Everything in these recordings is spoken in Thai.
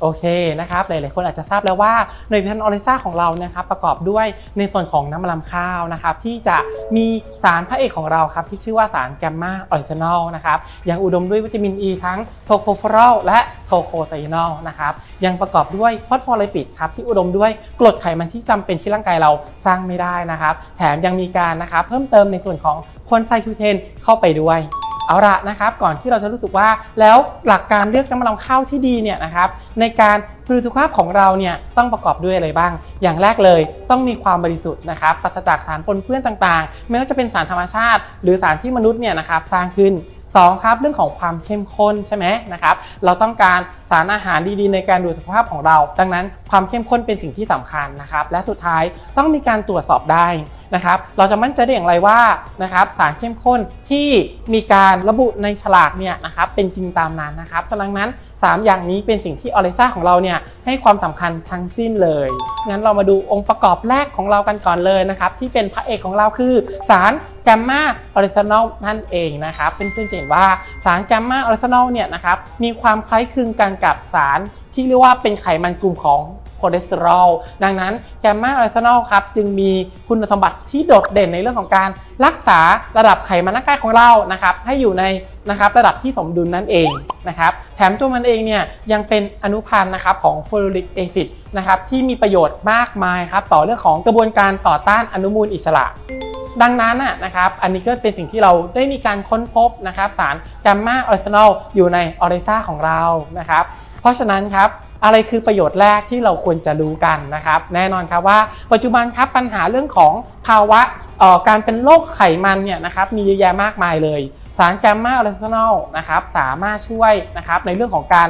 โอเคนะครับหลายๆคนอาจจะทราบแล้วว่าในผลิตภัณฑ์ออริซ่าของเรานะครับประกอบด้วยในส่วนของน้ำมันลำข้าวนะครับที่จะมีสารพระเอกของเราครับที่ชื่อว่าสารแกมมาออริจินอลนะครับยังอุดมด้วยวิตามินอ e ีทั้งโทโคเฟอรอลและโทโคไทนอลนะครับยังประกอบด้วยฟอสฟอริปิดครับที่อุดมด้วยกรดไขมันที่จำเป็นที่ร่างกายเราสร้างไม่ได้นะครับ แถมยังมีการนะครับเพิ่มเติมในส่วนของควนไซคิวเทนเข้าไปด้วย เอาละนะครับก่อนที่เราจะรู้สึกว่าแล้วหลักการเลือกน้ำมันลำข้าวที่ดีเนี่ยนะครับในการดูแลสุขภาพของเราเนี่ยต้องประกอบด้วยอะไรบ้าง อย่างแรกเลยต้องมีความบริสุทธิ์นะครับปราศจากสารปนเปื้อนต่างๆ ไม่ว่าจะเป็นสารธรรมชาติ หรือสารที่มนุษย์เนี่ยนะครับสร้างขึ้นสองครับเรื่องของความเข้มข้นใช่ไหมนะครับเราต้องการสารอาหารดีๆ ในการดูสุขภาพของเรา ดังนั้นความเข้มข้นเป็นสิ่งที่สำคัญนะครับและสุดท้ายต้องมีการตรวจสอบได้นะครับ เราจะมั่นใจได้อย่างไรว่านะครับสารเข้มข้นที่มีการระบุในฉลากเนี่ยนะครับเป็นจริงตามนั้นนะครับดังนั้น 3 อย่างนี้เป็นสิ่งที่ออริซ่าของเราเนี่ยให้ความสำคัญทั้งสิ้นเลย งั้นเรามาดูองค์ประกอบแรกของเรากันก่อนเลยนะครับที่เป็นพระเอกของเราคือสารแกมมาออริจินอลนั่นเองนะครับเพื่อนๆจะเห็นว่าสารแกมมาออริจินอลเนี่ยนะครับมีความคล้ายคลึงกันกับสารที่เรียกว่าเป็นไขมันกลุ่มของ คอเลสเตอรอลดังนั้นแกมมาออริจินอลครับจึงมีคุณสมบัติที่โดดเด่นในเรื่องของการรักษาระดับไขมันร่างกายของเรานะครับให้อยู่ในนะครับระดับที่สมดุลนั่นเองนะครับแถมตัวมันเองเนี่ยยังเป็นอนุพันธ์นะครับของฟลูริกแอซิดนะครับที่มีประโยชน์มากมายครับต่อเรื่องของกระบวนการต่อต้านอนุมูลอิสระดังนั้นน่ะนะครับอันนี้ก็เป็นสิ่งที่เราได้มีการค้นพบนะครับสารแกมมาออริจินอลอยู่ในออริซ่าของเรานะครับเพราะฉะนั้นครับ อะไรคือประโยชน์แรกที่เราควรจะรู้กันนะครับ แน่นอนครับว่าปัจจุบันครับปัญหาเรื่องของภาวะการเป็นโรคไขมันเนี่ยนะครับมีเยอะแยะมากมายเลย สารแกมมาออริจินอลนะครับสามารถช่วยนะครับในเรื่องของการ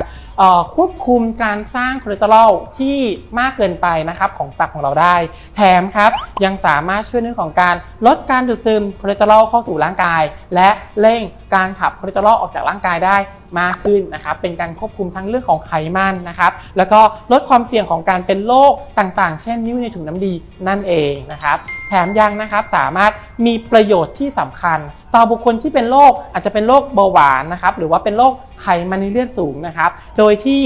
ควบคุมการสร้างคอเลสเตอรอลที่มากเกินไปนะครับของตับของเราได้ แถมครับยังสามารถช่วยเรื่องของการลดการดูดซึมคอเลสเตอรอลเข้าสู่ร่างกาย และเร่งการขับคอเลสเตอรอลออกจากร่างกายได้ มากขึ้นนะครับ เป็นการควบคุมทั้งเรื่องของไขมันนะครับ แล้วก็ลดความเสี่ยงของการเป็นโรคต่างๆ เช่นนิ้วในถุงน้ำดีนั่นเองนะครับ แถมยังนะครับสามารถมีประโยชน์ที่สำคัญ ต่อบุคคลที่เป็นโรคอาจจะเป็นโรคเบาหวานนะครับ หรือว่าเป็นโรคไขมันในเลือดสูงนะครับ โดยที่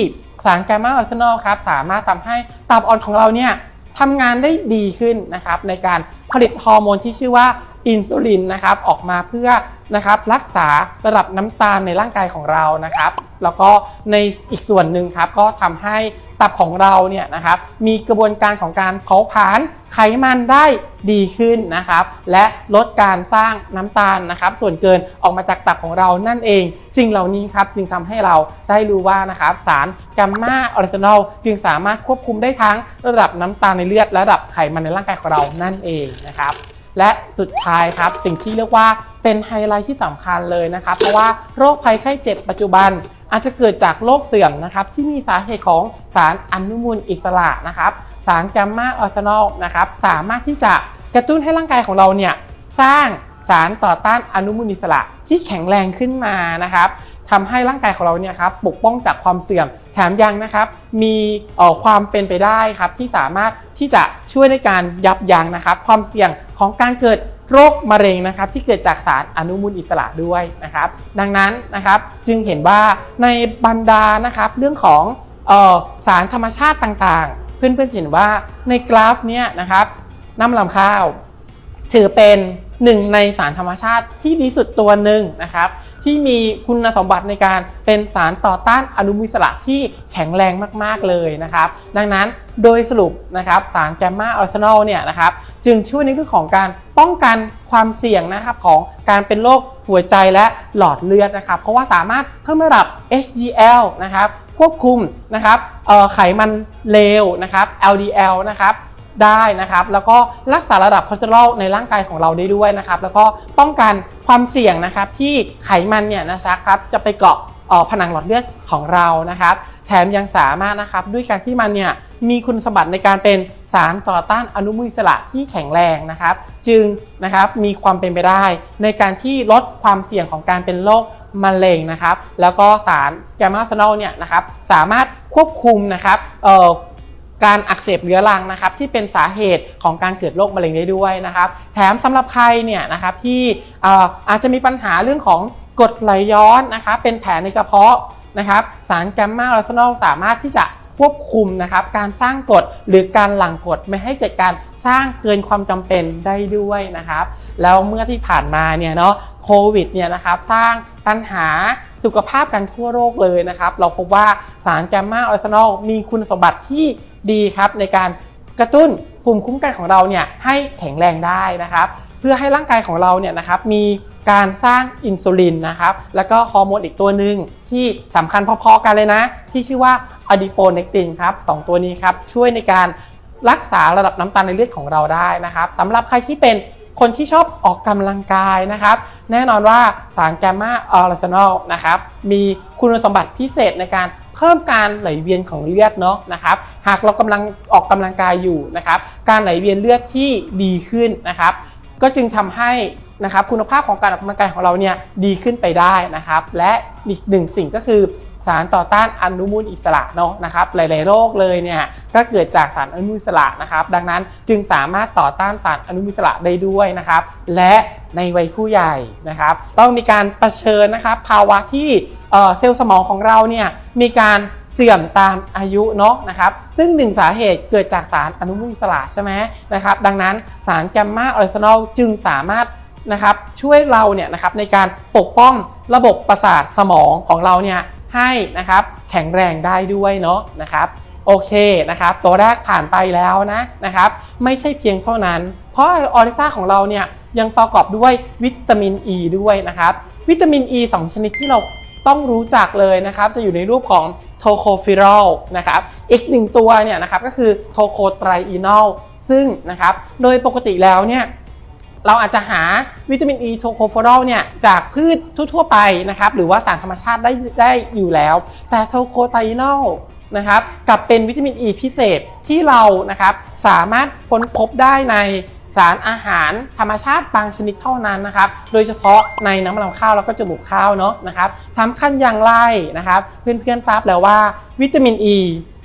สารแกมมาออริจินอลครับสามารถทำให้ตับอ่อนของเราเนี่ยทำงานได้ดีขึ้นนะครับในการผลิตฮอร์โมนที่ชื่อว่า อินซูลินนะครับออกมาเพื่อนะครับรักษาระดับน้ำตาลในร่างกายของเรานะครับ แล้วก็ในอีกส่วนหนึ่งครับก็ทำให้ตับของเราเนี่ยนะครับมีกระบวนการของการเผาผลาญไขมันได้ดีขึ้นนะครับ และลดการสร้างน้ำตาลนะครับ ส่วนเกินออกมาจากตับของเรานั่นเอง สิ่งเหล่านี้ครับจึงทำให้เราได้รู้ว่านะครับสารแกมมาออริจินอลจึงสามารถควบคุมได้ทั้งระดับน้ำตาลในเลือดและระดับไขมันในร่างกายของเรานั่นเองนะครับ และสุดท้ายครับ สิ่งที่เรียกว่าเป็นไฮไลท์ที่สำคัญเลยนะครับ เพราะว่าโรคภัยไข้เจ็บปัจจุบันอาจจะเกิดจากโรคเสื่อมนะครับที่มีสาเหตุของสารอนุมูลอิสระนะครับสารแกมมาออริจินอลนะครับสามารถที่จะกระตุ้นให้ร่างกายของเราเนี่ยสร้างสารต่อต้านอนุมูลอิสระที่แข็งแรงขึ้นมานะครับ ทำให้ร่างกายของเราเนี่ยครับปกป้องจากความเสื่อมแถมยังนะครับ มีความเป็นไปได้ครับที่สามารถที่จะช่วยในการยับยั้งนะครับ ความเสี่ยงของการเกิดโรคมะเร็งนะครับที่เกิดจากสารอนุมูลอิสระด้วยนะครับ ดังนั้นนะครับจึงเห็นว่าในบรรดานะครับเรื่องของออสารธรรมชาติต่างๆ เพื่อนๆจะเห็นว่าในกราฟเนี้ยนะครับน้ำลำข้าว ถือเป็น หนึ่งในสารธรรมชาติที่ดีสุดตัวหนึ่งนะครับ ที่มีคุณสมบัติในการเป็นสารต่อต้านอนุมูลอิสระที่แข็งแรงมากๆเลยนะครับ ดังนั้นโดยสรุปนะครับสารแกมมาออริจินอลเนี่ยนะครับจึงช่วยในเรื่องของการป้องกันความเสี่ยงนะครับของการเป็นโรคหัวใจและหลอดเลือดนะครับ เพราะว่าสามารถเพิ่มระดับ HDL นะครับควบคุมนะครับไขมันเลวนะครับ LDL นะครับ ได้นะครับ แล้วก็รักษาระดับคอเลสเตอรอลในร่างกายของเราได้ด้วยนะครับ แล้วก็ป้องกันความเสี่ยงนะครับที่ไขมันเนี่ยนะครับจะไปเกาะออผนังหลอดเลือดของเรานะครับ แถมยังสามารถนะครับด้วยการที่มันเนี่ยมีคุณสมบัติในการเป็นสารต่อต้านอนุมูลอิสระที่แข็งแรงนะครับ จึงนะครับมีความเป็นไปได้ ในการที่ลดความเสี่ยงของการเป็นโรคมะเร็งนะครับ แล้วก็สารแกมมาซานอลเนี่ยนะครับสามารถควบคุมนะครับ การอักเสบเรื้อรังนะครับที่เป็นสาเหตุของการเกิดโรคมะเร็งได้ด้วยนะครับ แถมสำหรับใครเนี่ยนะครับที่ออาจจะมีปัญหาเรื่องของกรดไหลย้อนนะครับเป็นแผลในกระเพาะนะครับสารแกมมาออริจินอลสามารถที่จะควบคุมนะครับการสร้างกรดหรือการหลั่งกรดไม่ให้เกิดการสร้างเกินความจำเป็นได้ด้วยนะครับแล้วเมื่อที่ผ่านมาเนี่ยเนาะโควิดเนี่ยนะครับสร้างปัญหาสุขภาพกันทั่วโลกเลยนะครับ เราพบว่าสารแกมมาออริซานอลมีคุณสมบัติที่ ดีครับในการกระตุ้นภูมิคุ้มกันของเราเนี่ยให้แข็งแรงได้นะครับ เพื่อให้ร่างกายของเราเนี่ยนะครับมีการสร้างอินซูลินนะครับแล้วก็ฮอร์โมนอีกตัวหนึ่งที่สำคัญพอๆกันเลยนะ ที่ชื่อว่าอะดิโปเนกตินครับสองตัวนี้ครับช่วยในการรักษาระดับน้ำตาลในเลือดของเราได้นะครับสำหรับใครที่เป็นคนที่ชอบออกกำลังกายนะครับ แน่นอนว่าสารแกมมาออริจินอลนะครับมีคุณสมบัติพิเศษในการ พิ่มการไหลเวียนของเลือดเนาะนะครับ หากเรากำลังออกกำลังกายอยู่นะครับ การไหลเวียนเลือดที่ดีขึ้นนะครับ ก็จึงทำให้นะครับคุณภาพของการออกกำลังกายของเราเนี่ยดีขึ้นไปได้นะครับ และอีกหนึ่งสิ่งก็คือ สารต่อต้านอนุมูลอิสระเนาะนะครับหลาย ๆ โรคเลยเนี่ยก็เกิดจากสารอนุมูลอิสระนะครับดังนั้นจึงสามารถต่อต้านสารอนุมูลอิสระได้ด้วยนะครับและในวัยผู้ใหญ่นะครับต้องมีการรเผชิญนะครับภาวะที่เซลล์สมองของเราเนี่ยมีการเสื่อมตามอายุเนาะนะครับซึ่งหนึ่งสาเหตุเกิดจากสารอนุมูลอิสระใช่ไหมนะครับดังนั้นสารแกมมาออริจินอลจึงสามารถนะครับช่วยเราเนี่ยนะครับในการปกป้องระบบประสาทสมองของเราเนี่ย ให้นะครับแข็งแรงได้ด้วยเนาะนะครับโอเคนะครับตัวแรกผ่านไปแล้วนะนะครับไม่ใช่เพียงเท่านั้น เพราะออริซ่าของเราเนี่ยยังประกอบด้วยวิตามินอ e ีด้วยนะครับวิตามินอ e ี2ชนิดที่เราต้องรู้จักเลยนะครับจะอยู่ในรูปของโทโคฟิรอลนะครับอีกหนึ่งตัวเนี่ยนะครับก็คือโทโคไตรอีนอลซึ่งนะครับโดยปกติแล้วเนี่ย เราอาจจะหาวิตามินอีโทโคฟอรอลเนี่ยจากพืชทั่วๆไปนะครับหรือว่าสารธรรมชาติได้ได้อยู่แล้ว แต่โทโคไตรนอลนะครับกับเป็นวิตามินอีพิเศษที่เรานะครับสามารถค้นพบได้ในสารอาหารธรรมชาติบางชนิดเท่านั้นนะครับ โดยเฉพาะในน้ำมันข้าวแล้วก็จมูกข้าวเนาะนะครับสำคัญอย่างไรนะครับ เพื่อนๆทราบแล้วว่าวิตามินอ e ี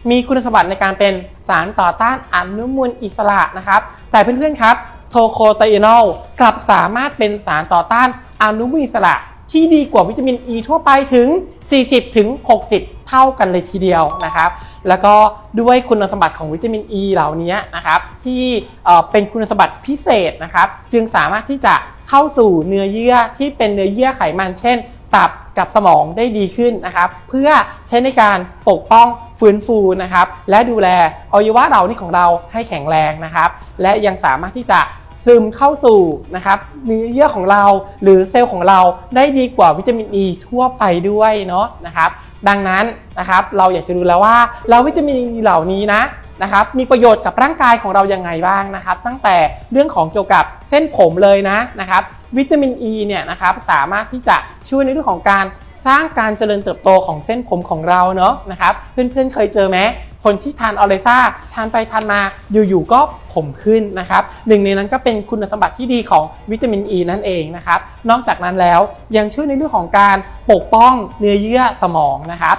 มีคุณสมบัติในการเป็นสารต่อต้านอนุมูลอิสระนะครับ แต่เพื่อนๆครับ โทโคไตรนอลกลับสามารถเป็นสารต่อต้านอนุมูลอิสระ ที่ดีกว่าวิตามินอ e ีทั่วไปถึง 40 ถึง 60 เท่ากันเลยทีเดียวนะครับ แล้วก็ด้วยคุณสมบัติของวิตามินอ e ีเหล่านี้นะครับ ที่เอ่อเป็นคุณสมบัติพิเศษนะครับ จึงสามารถที่จะเข้าสู่เนื้อเยื่อที่เป็นเนื้อเยื่อไขมันเช่น ตับกับสมองได้ดีขึ้นนะครับ เพื่อใช้ในการปกป้องฟื้นฟูนะครับ และดูแลอวัยวะเรานี่ของเราให้แข็งแรงนะครับ และยังสามารถที่จะ ซึมเข้าสู่นะครับเนื้อเยื่อของเราหรือเซลล์ของเราได้ดีกว่าวิตามินอ e ีทั่วไปด้วยเนาะนะครับดังนั้นนะครับเราอยากจะรู้แล้วว่าเราวิตามินอ e ีเหล่านี้นะนะครับมีประโยชน์กับร่างกายของเรายังไงบ้างนะครับ ตั้งแต่เรื่องของเกี่ยวกับเส้นผมเลยนะนะครับวิตามินอ e ีเนี่ยนะครับสามารถที่จะช่วยในเรื่องของการสร้างการเจริญเติบโตของเส้นผมของเราเนาะนะครับเพื่อนๆเคยเจอไหม คนที่ทานออเรซ่าทานไปทานมาอยู่ๆก็ผมขึ้นนะครับหนึ่งในนั้นก็เป็นคุณสมบัติที่ดีของวิตามินอ e ีนั่นเองนะครับนอกจากนั้นแล้วยังช่วยในเรื่องของการปกป้องเนื้อเยื่อสมองนะครับ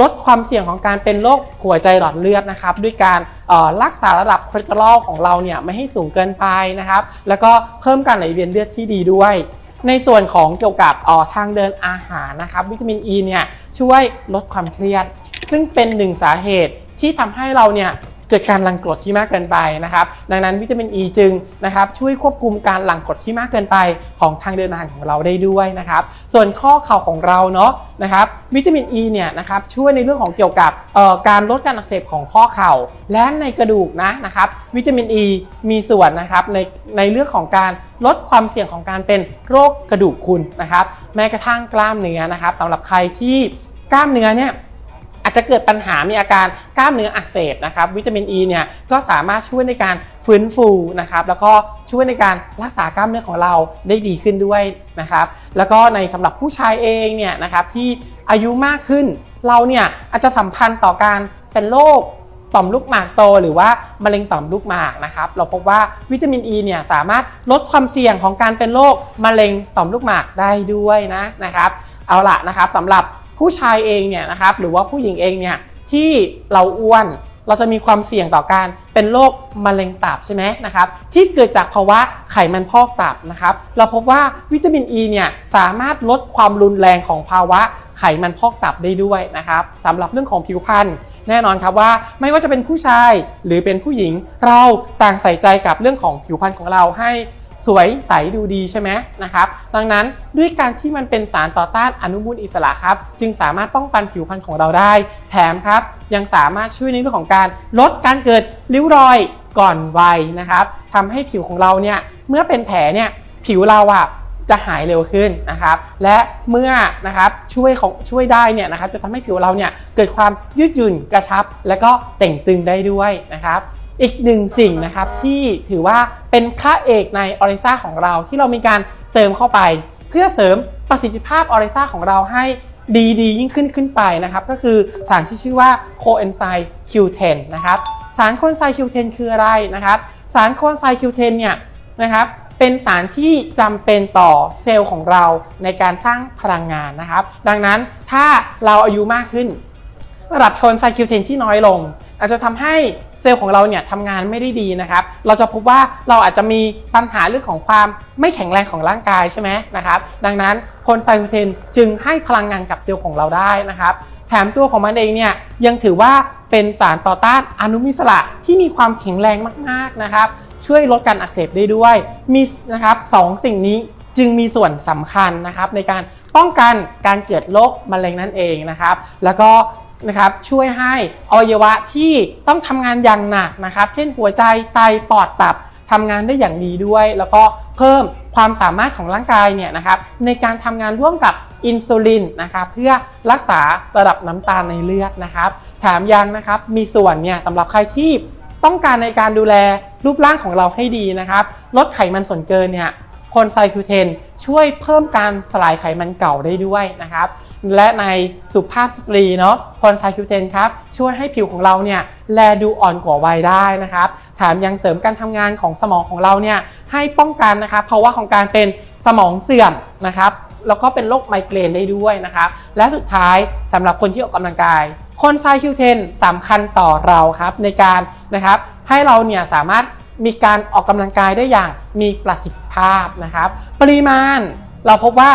ลดความเสี่ยงของการเป็นโรคหัวใจหลอดเลือดนะครับด้วยการรักษาระดับคอเลสเตอรอลของเราเนี่ยไม่ให้สูงเกินไปนะครับ แล้วก็เพิ่มการไหลเวียนเลือดที่ดีด้วย ในส่วนของเกี่ยวกับออทางเดินอาหารนะครับ วิตามินอ e ีเนี่ยช่วยลดความเครียด ซึ่งเป็นหนึ่งสาเหตุ ที่ทำให้เราเนี่ยเกิดการหลั่งกรดที่มากเกินไปนะครับ ดังนั้นวิตามินอ e ีจึงนะครับช่วยควบคุมการหลั่งกรดที่มากเกินไปของทางเดินอาหารของเราได้ด้วยนะครับ ส่วนข้อเข่าของเราเนาะนะครับวิตามินอ e ีเนี่ยนะครับช่วยในเรื่องของเกี่ยวกับเอ่อการลดการอักเสบของข้อเข่า และในกระดูกนะนะครับวิตามินอ e ีมีส่วนนะครับในในเรื่องของการลดความเสี่ยงของการเป็นโรคกระดูกพรุนนะครับแม้กระทั่งกล้ามเนื้อนะครับสำหรับใครที่กล้ามเนื้อเนี่ย อาจจะเกิดปัญหามีอาการกล้ามเนื้ออักเสบนะครับวิตามินอ e ีเนี่ยก็สามารถช่วยในการฟื้นฟูนะครับแล้วก็ช่วยในการรักษากล้ามเนื้อของเราได้ดีขึ้นด้วยนะครับแล้วก็ในสำหรับผู้ชายเองเนี่ยนะครับที่อายุมากขึ้น เราเนี่ยอาจจะสัมพันธ์ต่อการเป็นโรคต่อมลูกหมากโตหรือว่ามะเร็งต่อมลูกหมากนะครับเราพบว่าวิตามินอ e ีเนี่ยสามารถลดความเสี่ยงของการเป็นโรคมะเร็งต่อมลูกหมากได้ด้วยนะนะครับเอาละนะครับสำหรับ ผู้ชายเองเนี่ยนะครับหรือว่าผู้หญิงเองเนี่ยที่เราอ้วนเราจะมีความเสี่ยงต่อการเป็นโรคมะเร็งตับใช่ไหมนะครับที่เกิดจากภาวะไขมันพอกตับนะครับเราพบว่าวิตามินอ e ีเนี่ยสามารถลดความรุนแรงของภาวะไขมันพอกตับได้ด้วยนะครับสำหรับเรื่องของผิวพรรณแน่นอนครับว่าไม่ว่าจะเป็นผู้ชายหรือเป็นผู้หญิง เราต่างใส่ใจกับเรื่องของผิวพรรณของเราให้ สวยใสดูดีใช่ไหมนะครับดังนั้นด้วยการที่มันเป็นสารต่อต้านอนุมูลอิสระครับ จึงสามารถป้องกันผิวพรรณของเราได้ แถมครับ ยังสามารถช่วยในเรื่องของการลดการเกิดริ้วรอยก่อนวัยนะครับทำให้ผิวของเราเนี่ยเมื่อเป็นแผลเนี่ยผิวเราอะจะหายเร็วขึ้นนะครับ และเมื่อนะครับช่วยของช่วยได้เนี่ยนะครับจะทำให้ผิวเราเนี่ยเกิดความยืดหยุ่นกระชับ และก็เต่งตึงได้ด้วยนะครับ อีกหนึ่งสิ่งนะครับที่ถือว่าเป็นพระเอกในออริซ่าของเราที่เรามีการเติมเข้าไป เพื่อเสริมประสิทธิภาพออริซ่าของเราให้ดีดียิ่งขึ้นขึ้นไปนะครับ ก็คือสารที่ชื่อว่าโคเอนไซม์ Q10 นะครับสารโคเอนไซม์ Q10 คืออะไรนะครับ สารโคเอนไซม์ Q10 เนี่ยนะครับเป็นสารที่จำเป็นต่อเซลล์ของเราในการสร้างพลังงานนะครับ ดังนั้นถ้าเราอายุมากขึ้น ระดับโคเอนไซม์ Q10 ที่น้อยลง อาจจะทำให้ ซลล์ของเราเนี่ยทำงานไม่ได้ดีนะครับ เราจะพบว่าเราอาจจะมีปัญหาเรื่องของความไม่แข็งแรงของร่างกายใช่ไหมนะครับ ดังนั้นโคนไซคูเทนจึงให้พลังงานกับเซลล์ของเราได้นะครับ แถมตัวของมันเองเนี่ยยังถือว่าเป็นสารต่อต้านอนุมูลอิสระที่มีความแข็งแรงมากๆนะครับ ช่วยลดการอักเสบได้ด้วย มีนะครับสองสิ่งนี้จึงมีส่วนสำคัญนะครับในการป้องกันการเกิดโรคมะเร็งนั่นเองนะครับ แล้วก็ นะครับช่วยให้อวัยวะที่ต้องทำงานอย่างหนักนะครับ เช่นหัวใจไตปอดตับทำงานได้อย่างดีด้วย แล้วก็เพิ่มความสามารถของร่างกายเนี่ยนะครับในการทำงานร่วมกับอินซูลินนะครับเพื่อรักษาระดับน้ำตาลในเลือดนะครับแถมยังนะครับมีส่วนเนี่ยสำหรับใครที่ต้องการในการดูแลรูปร่างของเราให้ดีนะครับ ลดไขมันส่วนเกินเนี่ยคนไซคิวเทนช่วยเพิ่มการสลายไขมันเก่าได้ด้วยนะครับ และในสุภาพสตรีเนาะคนไซคิวเทนครับช่วยให้ผิวของเราเนี่ยแลดูอ่อนกว่าวัยได้นะครับแถมยังเสริมการทำงานของสมองของเราเนี่ยให้ป้องกันนะครับภาวะของการเป็นสมองเสื่อมนะครับแล้วก็เป็นโรคไมเกรนได้ด้วยนะครับและสุดท้ายสำหรับคนที่ออกกำลังกายคนไซคิวเทนสำคัญต่อเราครับในการนะครับให้เราเนี่ยสามารถมีการออกกำลังกายได้อย่างมีประสิทธิภาพนะครับ ปริมาณเราพบว่า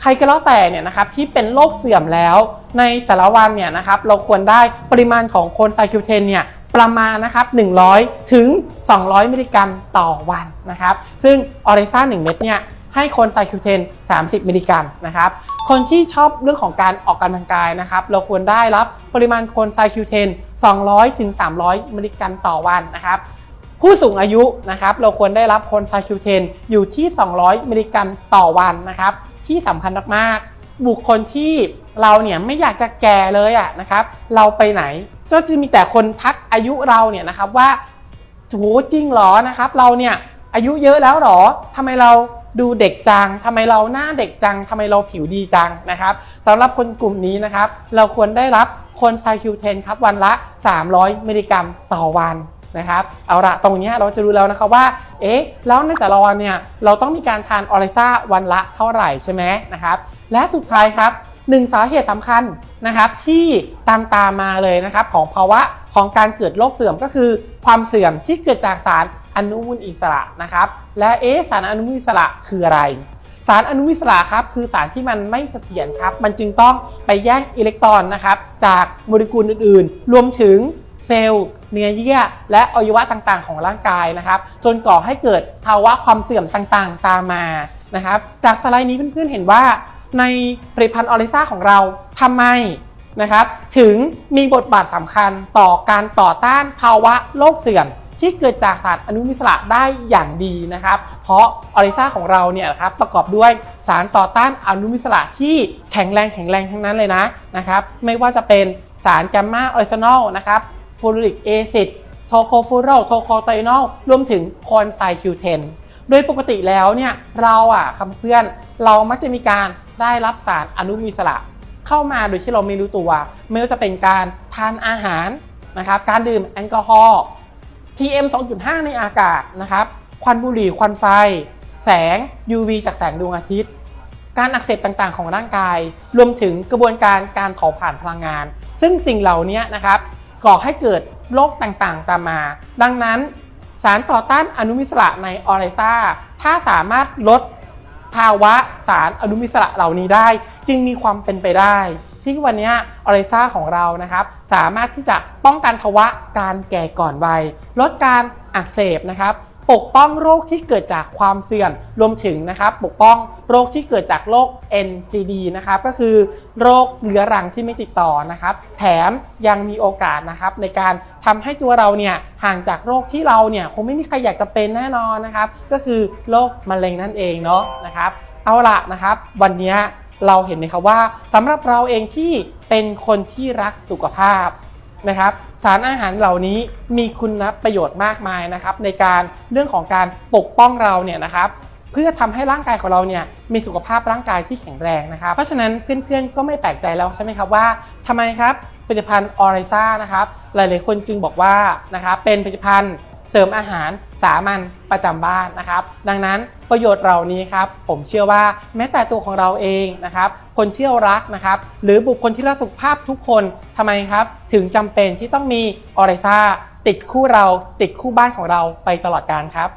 ใครก็แล้วแต่เนี่ยนะครับที่เป็นโรคเสื่อมแล้ว ในแต่ละวันเนี่ยนะครับเราควรได้ปริมาณของโคนไซคิวเทนเนี่ยประมาณนะครับ100 ถึง 200 มิลลิกรัมต่อวันนะครับ ซึ่งออเรซ่า1เม็ดเนี่ยให้คนไซคิวเทน30 มิลลิกรัมนะครับ คนที่ชอบเรื่องของการออกกำลังกายนะครับ เราควรได้รับปริมาณคนไซคิวเทน200 ถึง 300 มิลลิกรัมต่อวันนะครับ ผู้สูงอายุนะครับ เราควรได้รับคนไซคิวเทนอยู่ที่ 200 มิลลิกรัมต่อวันนะครับ ที่สำคัญมากๆ บุคคลที่เราเนี่ยไม่อยากจะแก่เลยอะนะครับ เราไปไหนก็จะมีแต่คนทักอายุเราเนี่ยนะครับว่าโหจริงหรอนะครับ เราเนี่ยอายุเยอะแล้วเหรอทำไมเราดูเด็กจังทำไมเราหน้าเด็กจังทำไมเราผิวดีจังนะครับสำหรับคนกลุ่มนี้นะครับ เราควรได้รับคนไซคิวเทนครับวันละ 300 มิลลิกรัมต่อวัน นะครับเอาละตรงนี้เราจะรู้แล้วนะครับว่า เอ๊ะ แล้วในแต่ละวันเนี่ย เราต้องมีการทานออริซ่าวันละเท่าไหร่ใช่ไหมนะครับ และสุดท้ายครับหนึ่งสาเหตุสำคัญนะครับที่ตามตามมาเลยนะครับของภาวะของการเกิดโรคเสื่อมก็คือ ความเสื่อมที่เกิดจากสารอนุมูลอิสระนะครับ และเอ๊ะสารอนุมูลอิสระคืออะไร สารอนุมูลอิสระครับคือสารที่มันไม่เสถียรครับ มันจึงต้องไปแย่งอิเล็กตรอนนะครับจากโมเลกุลอื่นๆ รวมถึง เซลล์เนื้อเยื่อ และอวัยวะต่างๆ ของร่างกายนะครับ จนก่อให้เกิดภาวะความเสื่อมต่างๆ ตามมานะครับ จากสไลด์นี้เพื่อนๆเห็นว่า ในผลิตภัณฑ์ออริซ่าของเราทำไมนะครับ ถึงมีบทบาทสำคัญต่อการต่อต้านภาวะโรคเสื่อมที่เกิดจากสารอนุมูลอิสระได้อย่างดีนะครับ เพราะออริซ่าของเราเนี่ยนะครับประกอบด้วยสารต่อต้านอนุมูลอิสระที่แข็งแรงแข็งแรงทั้งนั้นเลยนะนะครับ ไม่ว่าจะเป็นสารแกมมาออริจินอลนะครับ ฟูริกแอซิดโทโคฟูรอลโทโคไตนอลรวมถึงคอนไซคิวเทนโดยปกติแล้วเนี่ยเราอะคำเพื่อนเรามักจะมีการได้รับสารอนุมูลอิสระ เข้ามาโดยที่เราไม่รู้ตัว ไม่ว่าจะเป็นการทานอาหารนะครับการดื่มแอลกอฮอล์ PM 2.5 ในอากาศนะครับควันบุหรี่ควันไฟ แสง UV จากแสงดวงอาทิตย์ การอักเสบต่างๆ ของร่างกาย รวมถึงกระบวนการการเผาผลาญพลังงาน ซึ่งสิ่งเหล่านี้นะครับ ก่อให้เกิดโรคต่างๆ ตามมา ดังนั้นสารต่อต้านอนุมูลอิสระในออริซ่าถ้าสามารถลดภาวะสารอนุมูลอิสระเหล่านี้ได้ จึงมีความเป็นไปได้ ที่วันนี้ออริซ่าของเรานะครับ สามารถที่จะป้องกันภาวะการแก่ก่อนวัยลดการอักเสบนะครับ ปกป้องโรคที่เกิดจากความเสื่อมรวมถึงนะครับปกป้องโรคที่เกิดจากโรค NCD นะครับก็คือโรคเรื้อรังที่ไม่ติดต่อนะครับ แถมยังมีโอกาสนะครับในการทำให้ตัวเราเนี่ยห่างจากโรคที่เราเนี่ยคงไม่มีใครอยากจะเป็นแน่นอนนะครับ ก็คือโรคมะเร็งนั่นเองเนาะนะครับเอาละนะครับ วันนี้เราเห็นไหมครับว่าสำหรับเราเองที่เป็นคนที่รักสุขภาพนะครับ สารอาหารเหล่านี้มีคุณประโยชน์มากมายนะครับ ในการเรื่องของการปกป้องเราเนี่ยนะครับเพื่อทำให้ร่างกายของเราเนี่ยมีสุขภาพร่างกายที่แข็งแรงนะครับ เพราะฉะนั้นเพื่อนๆก็ไม่แปลกใจแล้วใช่ไหมครับว่าทำไมครับผลิตภัณฑ์ออริซ่านะครับหลายๆคนจึงบอกว่านะครับเป็นผลิตภัณฑ์ เสริมอาหารสามัญประจำบ้านนะครับ ดังนั้นประโยชน์เหล่านี้ครับผมเชื่อว่าแม้แต่ตัวของเราเองนะครับคนเที่ยวรักนะครับหรือบุคคลที่รักสุขภาพทุกคนทำไมครับ ถึงจำเป็นที่ต้องมีออริซ่าติดคู่เราติดคู่บ้านของเราไปตลอดกาลครับ